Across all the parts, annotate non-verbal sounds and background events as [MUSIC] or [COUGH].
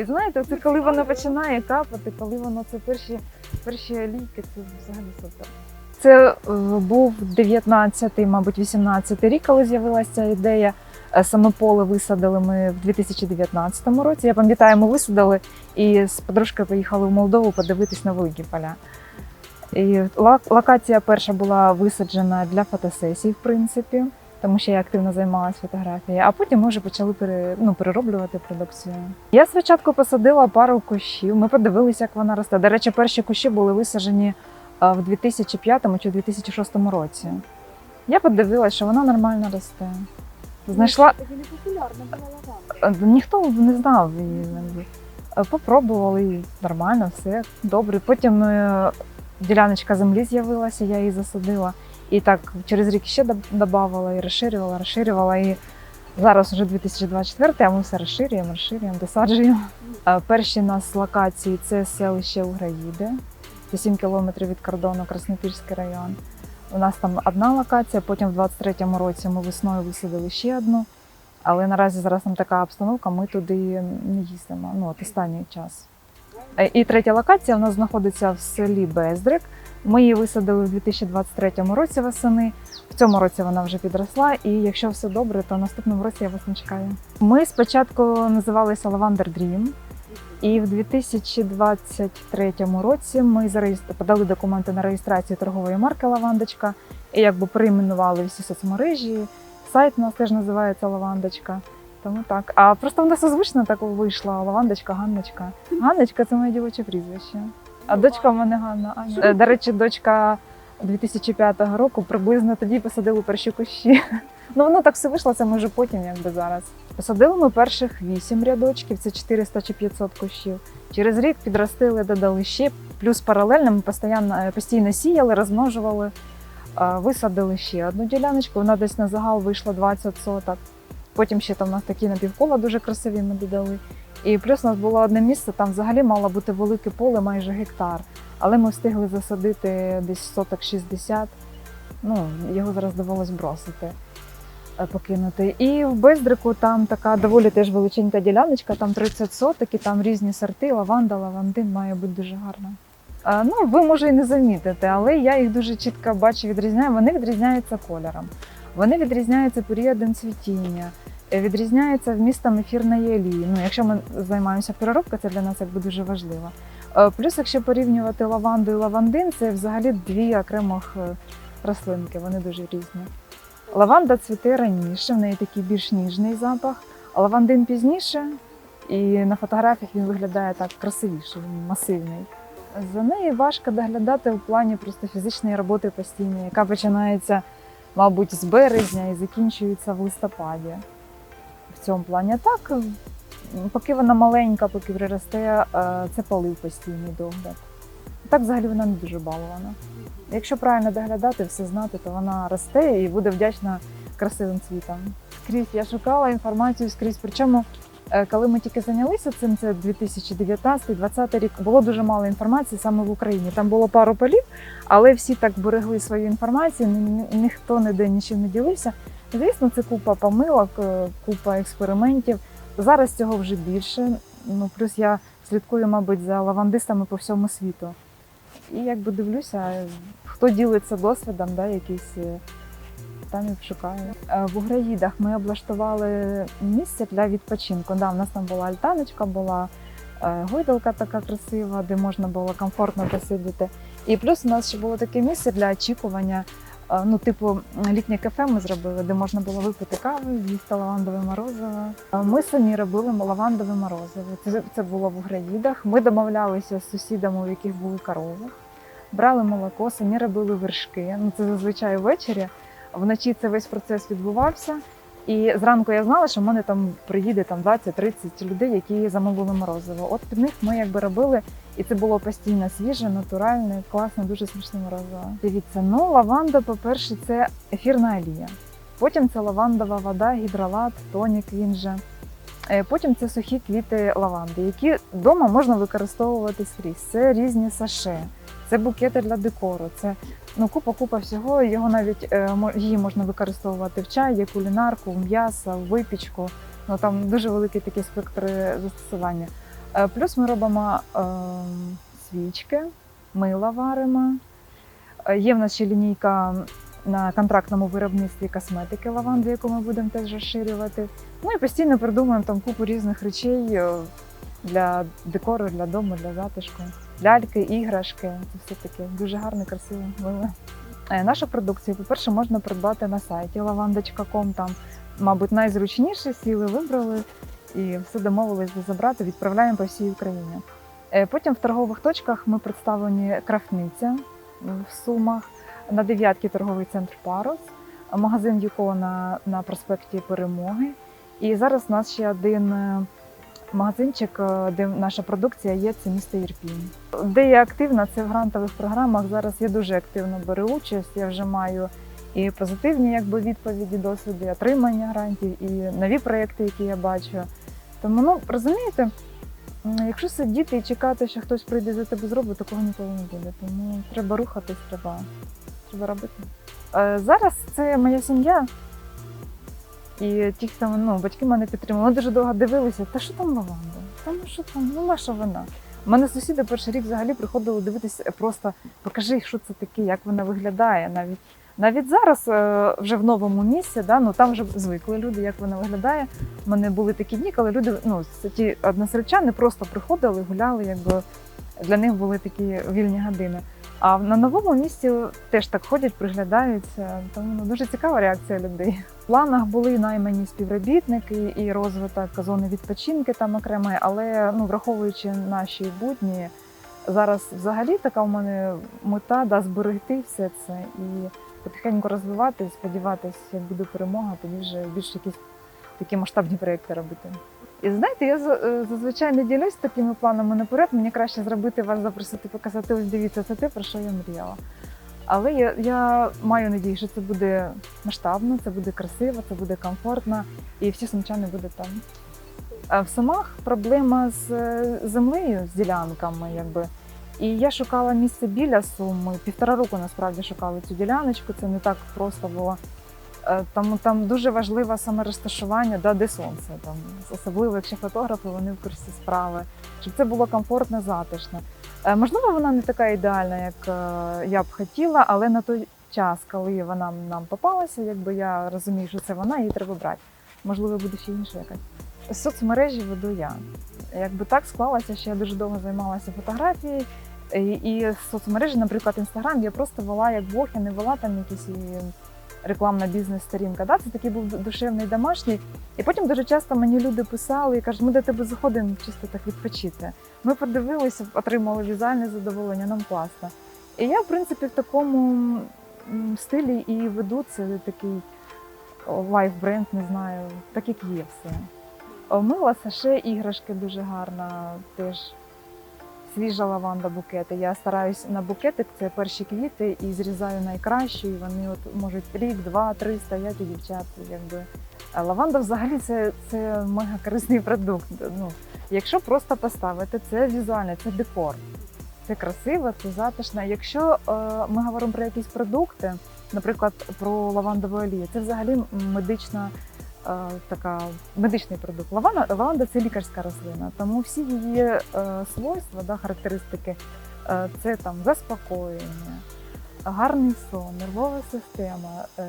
І знаєте, це коли воно починає капати, коли воно це перші, перші ліки, це взагалі супер. Це був 19-й, мабуть, 18-й рік, коли з'явилася ця ідея. Е, Саме поле висадили ми в 2019 році. Я пам'ятаю, ми висадили і з подружкою поїхали в Молдову подивитись на великі поля. І локація перша була висаджена для фотосесій, в принципі, тому що я активно займалася фотографією, а потім ми вже почали пере, ну, перероблювати продукцію. Я спочатку посадила пару кущів, ми подивилися, як вона росте. До речі, перші кущі були висаджені в 2005 чи 2006 році. Я подивилася, що вона нормально росте. Знайшла. Е, Ніхто не знав її. Е, Попробували нормально, все добре. Потім е, діляночка землі з'явилася, я її засадила. І так через рік ще додавала і розширювала, розширювала. І зараз вже 2024, а ми все розширюємо, розширюємо, досаджуємо. Е, Перші нас локації це селище Уграїди, це 7 кілометрів від кордону, Краснопільський район. У нас там одна локація, потім в 23-му році ми весною висадили ще одну. Але наразі зараз там така обстановка, ми туди не їздимо. Ну, от останній час. Е, І третя локація у нас знаходиться в селі Бездрик. Ми її висадили в 2023 році восени. В цьому році вона вже підросла, і якщо все добре, то наступному році я вас не чекаю. Ми спочатку називалися Lavender Dream, і в 2023 році ми подали документи на реєстрацію торгової марки Лавандочка і якби перейменували всі соцмережі. Сайт у нас теж називається Лавандочка. Тому так. А просто в нас озвучно так вийшла Лавандочка, Ганночка. Ганночка це моє дівоче прізвище. А дочка в мене Ганна Аня. Е, До речі, дочка 2005 року приблизно тоді посадили перші кущі. [LAUGHS] Ну воно так все вийшло, це може потім, якби зараз. Посадили ми перших вісім рядочків, це 400 чи 500 кущів. Через рік підростили, додали ще. Плюс паралельно ми постійно, е, постійно сіяли, розмножували, висадили ще одну діляночку. Вона десь на загал вийшла 20 соток. Потім ще там у нас такі напівкола дуже красиві ми додали. І плюс у нас було одне місце, там взагалі мало бути велике поле, майже гектар. Але ми встигли засадити десь соток 60. Ну, його зараз довелось бросити, е, покинути. І в Бездрику там така доволі теж величенька діляночка, там 30 соток, і там різні сорти, лаванда, лавандин має бути дуже гарно. Е, Ну, ви може і не замітите, але я їх дуже чітко бачу, відрізняю. Вони відрізняються кольором, вони відрізняються періодом цвітіння, відрізняються вмістом ефірної олії. Ну, якщо ми займаємося переробкою, це для нас якби дуже важливо. Е, Плюс, якщо порівнювати лаванду і лавандин, це взагалі дві окремих е, рослинки, вони дуже різні. Лаванда цвіте раніше, в неї такий більш ніжний запах, а лавандин пізніше, і на фотографіях він виглядає так красивіше, він масивний. За нею важко доглядати в плані просто фізичної роботи постійної, яка починається, мабуть, з березня і закінчується в листопаді. Цьому плані. Так, поки вона маленька, поки приросте, е, це полив постійний догляд. Так взагалі вона не дуже балована. Якщо правильно доглядати, все знати, то вона росте і буде вдячна красивим цвітам. Скрізь я шукала інформацію скрізь. Причому, е, коли ми тільки зайнялися цим, це 2019-2020 рік, було дуже мало інформації саме в Україні. Там було пару полів, але всі так берегли свою інформацію, ні- ні- ніхто ніде нічим не ділився. Звісно, це купа помилок, е, купа експериментів. Зараз цього вже більше. Ну плюс я слідкую, мабуть, за лавандистами по всьому світу. І якби дивлюся, хто ділиться досвідом, да, якийсь е, там і шукаю. Е, В Уграїдах ми облаштували місце для відпочинку. Да, у нас там була альтаночка, була гойдалка така красива, де можна було комфортно посидіти. І плюс у нас ще було таке місце для очікування. Ну, типу, літнє кафе ми зробили, де можна було випити каву, з'їсти лавандове морозиво. Ми самі робили лавандове морозиво. Це, це було в Уграїдах. Ми домовлялися з сусідами, у яких були корови, брали молоко, самі робили вершки. Ну, це зазвичай ввечері. Вночі це весь процес відбувався. І зранку я знала, що в мене там приїде там 20-30 людей, які замовили морозиво. От під них ми якби робили, і це було постійно свіже, натуральне, класне, дуже смачне морозиво. Дивіться, ну лаванда, по-перше, це ефірна олія. Потім це лавандова вода, гідролат, тонік він же. Е, Потім це сухі квіти лаванди, які вдома можна використовувати скрізь. Це різні саше, це букети для декору, це ну купа-купа всього. Його навіть е, її можна використовувати в як кулінарку, в м'ясо, в випічку. Ну там дуже великий такий спектр застосування. Е, Плюс ми робимо е, свічки, мила варимо. Е, Є в нас ще лінійка на контрактному виробництві косметики лаванди, яку ми будемо теж розширювати. Ну і постійно придумуємо там купу різних речей для декору, для дому, для затишку. Ляльки, іграшки. Це все таке дуже гарне, красиве, миле. Е, Нашу продукцію, по-перше, можна придбати на сайті lavanda.com. Там, мабуть, найзручніше сіли, вибрали і все домовились забрати, відправляємо по всій Україні. Е, Потім в торгових точках ми представлені крафтниця в Сумах, на дев'ятки торговий центр Парус, магазин Юко на, на проспекті Перемоги. І зараз у нас ще один е, магазинчик, е, де наша продукція є, це місто Ірпінь. Де я активна, це в грантових програмах. Зараз я дуже активно беру участь. Я вже маю і позитивні якби, відповіді, досвіди, отримання грантів, і нові проекти, які я бачу. Тому, ну розумієте, якщо сидіти і чекати, що хтось прийде за тебе зробить, такого ніколи не буде. Тому треба рухатись, треба, треба робити. Е, Зараз це моя сім'я. І ті, хто ну, батьки мене підтримали, вони дуже довго дивилися, та що там лаванда? Та ну що там, ну наша вона. У мене сусіди перший рік взагалі приходили дивитися просто покажи, що це таке, як вона виглядає. Навіть навіть зараз е, вже в новому місці, да, ну там вже звикли люди, як вона виглядає. У мене були такі дні, коли люди, ну ті односельчани просто приходили, гуляли, якби для них були такі вільні години. А на новому місці теж так ходять, приглядаються. Тому ну, дуже цікава реакція людей. В планах були наймані співробітники і розвиток зони відпочинки там окремої, але ну, враховуючи наші будні, зараз взагалі така у мене мета да, зберегти все це і потихеньку розвивати, сподіватися, як буде перемога, тоді вже більш якісь такі масштабні проекти робити. І знаєте, я е, зазвичай не ділюсь такими планами наперед. Мені краще зробити вас, запросити, показати, ось дивіться, це те, про що я мріяла. Але я, я маю надію, що це буде масштабно, це буде красиво, це буде комфортно, і всі сумчани будуть там. А в Сумах проблема з е, землею, з ділянками, якби. І я шукала місце біля Суми. Півтора року насправді шукала цю діляночку. Це не так просто було. Е, Там, там дуже важливе саме розташування, да, де сонце. Там, особливо, якщо фотографи, вони в курсі справи, щоб це було комфортно, затишно. Е, Можливо, вона не така ідеальна, як е, я б хотіла, але на той час, коли вона нам попалася, якби я розумію, що це вона, її треба брати. Можливо, буде ще інша якась. Соцмережі веду я. Якби так склалося, що я дуже довго займалася фотографією. І, і соцмережі, наприклад, інстаграм, я просто вела як блог, я не вела там якісь рекламна бізнес-сторінка. Да? Це такий був душевний домашній. І потім дуже часто мені люди писали і кажуть, ми до тебе заходимо чисто так відпочити. Ми подивилися, отримали візуальне задоволення, нам класно. І я, в принципі, в такому стилі і веду це такий лайф-бренд, не знаю, так як є все. Мила саше, іграшки дуже гарна, теж свіжа лаванда букети. Я стараюсь на букетик, це перші квіти, і зрізаю найкращі, і вони от можуть рік, два, три стоять у дівчат. Якби. А лаванда взагалі це, це мега корисний продукт. Ну, якщо просто поставити, це візуально, це декор. Це красиво, це затишно. Якщо е, ми говоримо про якісь продукти, наприклад, про лавандову олію, це взагалі медична така медичний продукт. Лаванда, лаванда це лікарська рослина, тому всі її е, свойства, да, характеристики е, це там заспокоєння, гарний сон, нервова система, е,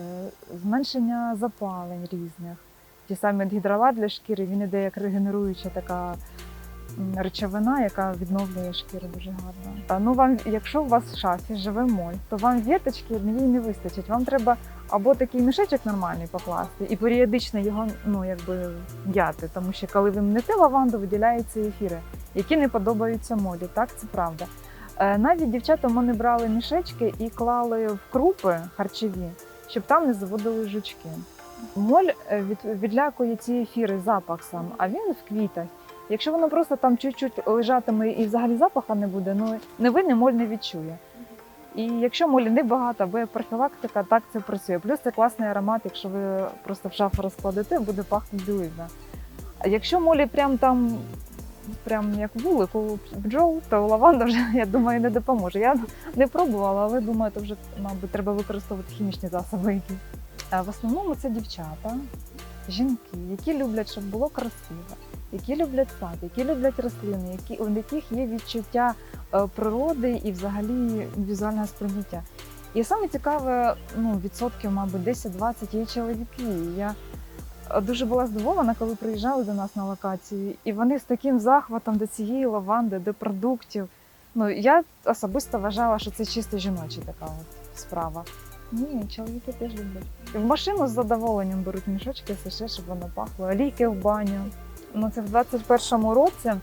зменшення запалень різних. Ті самі гідролат для шкіри, він іде як регенеруюча така речовина, яка відновлює шкіру дуже гарно. А, ну вам, якщо у вас в шафі живе моль, то вам віточки однієї не вистачить. Вам треба або такий мішечок нормальний покласти і періодично його ну якби м'яти, тому що коли ви мнете лаванду, виділяються ефіри, які не подобаються молі. Так, це правда. Е, Навіть дівчата в мене брали мішечки і клали в крупи харчові, щоб там не заводили жучки. Моль е, від, відлякує ці ефіри запах сам, а він в квітах. Якщо воно просто там чуть-чуть лежатиме і взагалі запаха не буде, ну не винне моль не відчує. І якщо молі не багато, або профілактика, так це працює. Плюс це класний аромат, якщо ви просто в шафу розкладете, буде пахнути білизна. А якщо молі прям там, прям як вулик у бджол, то лаванда вже, [LAUGHS] я думаю, не допоможе. Я не пробувала, але думаю, то вже, мабуть, треба використовувати хімічні засоби. А в основному це дівчата, жінки, які люблять, щоб було красиво, які люблять сад, які люблять рослини, які, у яких є відчуття е, природи і взагалі візуального сприйняття. І саме цікаве, ну, відсотків, мабуть, 10-20 є чоловіки. Я е, дуже була здивована, коли приїжджали до нас на локацію, і вони з таким захватом до цієї лаванди, до продуктів. Ну, я особисто вважала, що це чисто жіноча така от справа. Ні, чоловіки теж люблять. І в машину з задоволенням беруть мішочки, саше, щоб воно пахло, олійки в баню. Ну, це в 21-му році.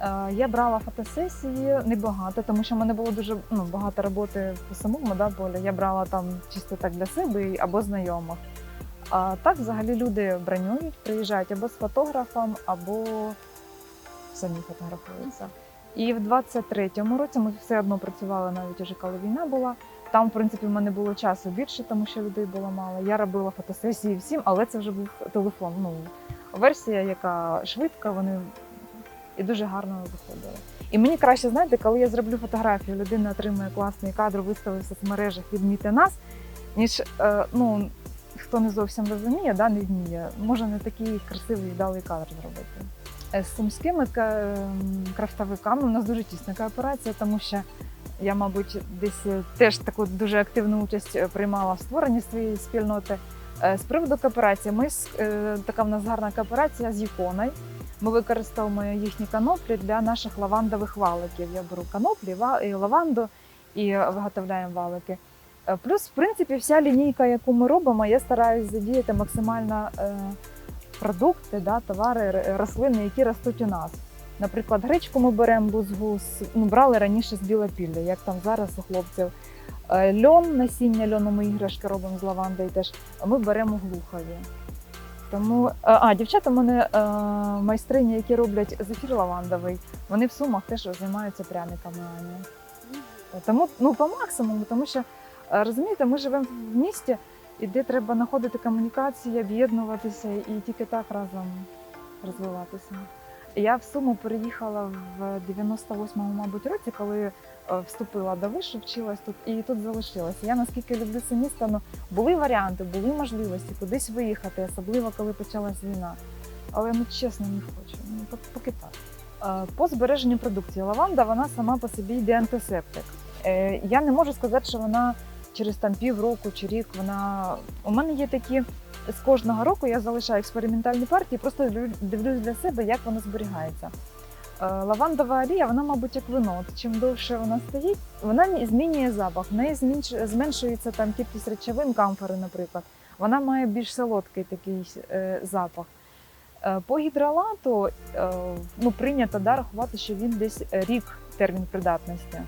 Е, Я брала фотосесії небагато, тому що в мене було дуже ну, багато роботи по самому да, полі. Я брала там чисто так для себе або знайомих. А так взагалі люди бронюють, приїжджають або з фотографом, або самі фотографуються. І в 23-му році ми все одно працювали навіть уже коли війна була. Там, в принципі, в мене було часу більше, тому що людей було мало. Я робила фотосесії всім, але це вже був телефон. Ну, версія, яка швидка, вони і дуже гарно виходили. І мені краще, знаєте, коли я зроблю фотографію, людина отримує класний кадр, виставив в соцмережах, відміти нас, ніж е, ну, хто не зовсім розуміє, да, не вміє, може не такий красивий вдалий кадр зробити. Е, З сумськими ем, крафтовиками у нас дуже тісна кооперація, тому що я, мабуть, десь е, теж таку дуже активну участь е, приймала в створенні своєї спільноти. Е, З приводу кооперації, ми е, така в нас гарна кооперація з Юконою. Ми використовуємо їхні каноплі для наших лавандових валиків. Я беру каноплі, і лаванду і виготовляємо валики. Е, Плюс, в принципі, вся лінійка, яку ми робимо, я стараюсь задіяти максимально продукти, да, товари, рослини, які ростуть у нас. Наприклад, гречку ми беремо бузгус, ну, брали раніше з білопілля, як там зараз у хлопців. Е, Льон, насіння льону ми іграшки робимо з лавандою теж. Ми беремо глухові. Тому, е, а, дівчата в мене е, майстрині, які роблять зефір лавандовий, вони в сумах теж займаються пряниками. Аня. Тому ну, по максимуму, тому що розумієте, ми живемо в місті, і де треба знаходити комунікації, об'єднуватися і тільки так разом розвиватися. Я в Суму переїхала в 98-му, мабуть, році, коли е, вступила до вишу, вчилась тут і тут залишилася. Я наскільки люблю це місто, ну були варіанти, були можливості кудись виїхати, особливо коли почалась війна. Але ну чесно не хочу. Ну поки так. Е, По збереженню продукції лаванда вона сама по собі йде антисептик. Е, Я не можу сказати, що вона через там півроку чи рік вона. У мене є такі з кожного року я залишаю експериментальні партії, просто дивлюсь для себе, як воно зберігається. Е, Лавандова олія, вона, мабуть, як вино. От чим довше вона стоїть, вона змінює запах, в неї зменшується там кількість речовин, камфори, наприклад. Вона має більш солодкий такий е, запах. Е, По гідролату е, ну, прийнято да, рахувати, що він десь рік термін придатності.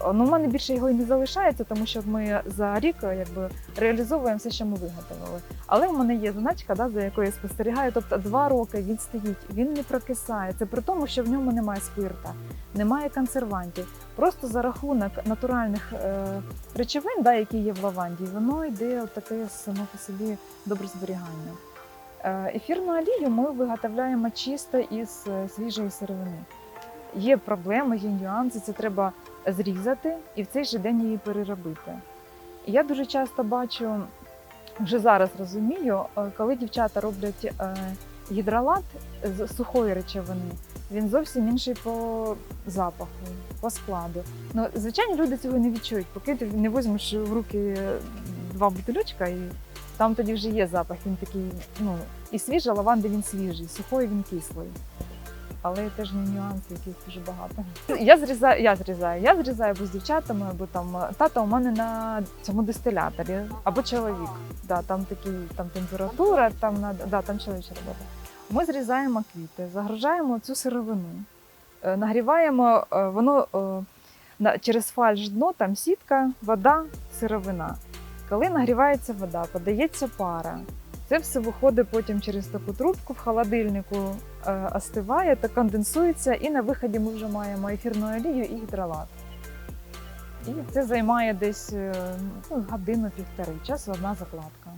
Е, Ну, у мене більше його і не залишається, тому що ми за рік е, якби, реалізовуємо все, що ми виготовили. Але в мене є значка, да, за якою я спостерігаю. Тобто два роки він стоїть, він не прокисає. Це при тому, що в ньому немає спирта, немає консервантів. Просто за рахунок натуральних е, речовин, да, які є в лаванді, воно йде таке само по собі добре зберігання. Е, Ефірну олію ми виготовляємо чисто із свіжої сировини. Є проблеми, є нюанси, це треба зрізати і в цей же день її переробити. Я дуже часто бачу, вже зараз розумію, е, коли дівчата роблять е, гідролат з сухої речовини, він зовсім інший по запаху, по складу. Ну, звичайно, люди цього не відчують, поки ти не візьмеш в руки два бутильочка, і там тоді вже є запах. Він такий, ну, і свіжа лаванди він свіжий, сухої він кислий. Але теж є нюанси, яких дуже багато. Я зрізаю, я зрізаю, я зрізаю або з дівчатами, або там е, тато у мене на цьому дистиляторі, або чоловік. Да, там такі там температура, там надо, да, там чоловіча робота. Ми зрізаємо квіти, загружаємо цю сировину, е, нагріваємо е, воно через фальш дно, там сітка, вода, сировина. Коли нагрівається вода, подається пара. Це все виходить потім через таку трубку в холодильнику, остиває та конденсується, і на виході ми вже маємо ефірну олію і гідролат. І це займає десь е, ну, годину-півтори. часу одна закладка.